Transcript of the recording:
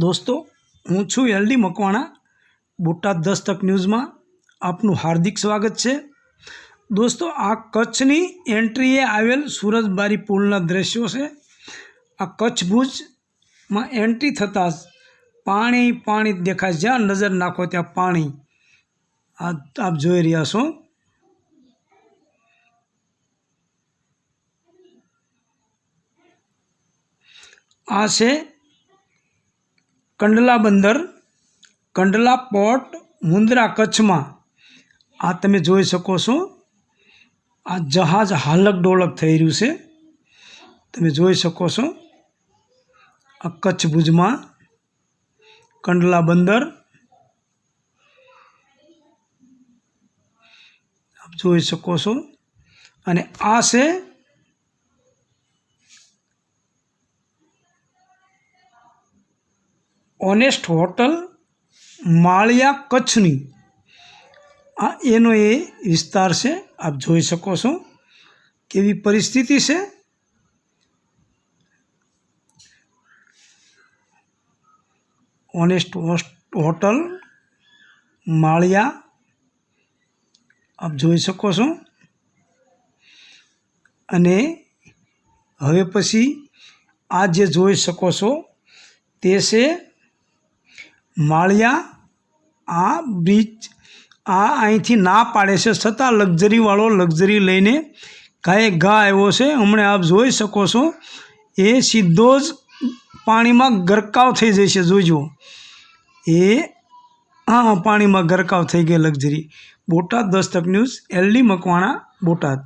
દોસ્તો, હું છું એલડી મકવાણા, બોટાદ દસ્તક ન્યૂઝમાં આપનું હાર્દિક સ્વાગત છે. દોસ્તો, આ કચ્છની એન્ટ્રીએ આવેલ સુરજબારી પુલના દ્રશ્યો છે. આ કચ્છ ભુજમાં એન્ટ્રી થતાં જ પાણી પાણી દેખાય જ્યાં નજર નાખો ત્યાં પાણી. આ આપ જોઈ રહ્યા છો. આ છે કંડલા બંદર, કંડલા પોર્ટ મુન્દ્રા કચ્છમાં. આ તમે જોઈ શકો છો. આ જહાજ હાલક ડોલક થઈ રહ્યું છે. તમે જોઈ શકો છો. આ કચ્છ ભુજમાં કંડલા બંદર. આપ જોઈ શકો છો. અને આ છે ઓનેસ્ટ હોટલ માળિયા કચ્છની. આ એનો એ વિસ્તાર છે, આપ જોઈ શકો છો કેવી પરિસ્થિતિ છે. ઓનેસ્ટ હોટલ માળિયા, આપ જોઈ શકો છો. અને હવે પછી આ જે જોઈ શકો છો તે છે માળિયા, આ બ્રિજ આ અહીંથી ના પાડે છે છતાં લક્ઝરીવાળો લક્ઝરી લઈને ગાયે ઘા આવ્યો છે. હમણાં આપ જોઈ શકો છો, એ સીધો જ પાણીમાં ગરકાવ થઈ જશે જોજો, એ હા, પાણીમાં ગરકાવ થઈ ગઈ luxury. Botad Dastak news, LD Makwana, Botad.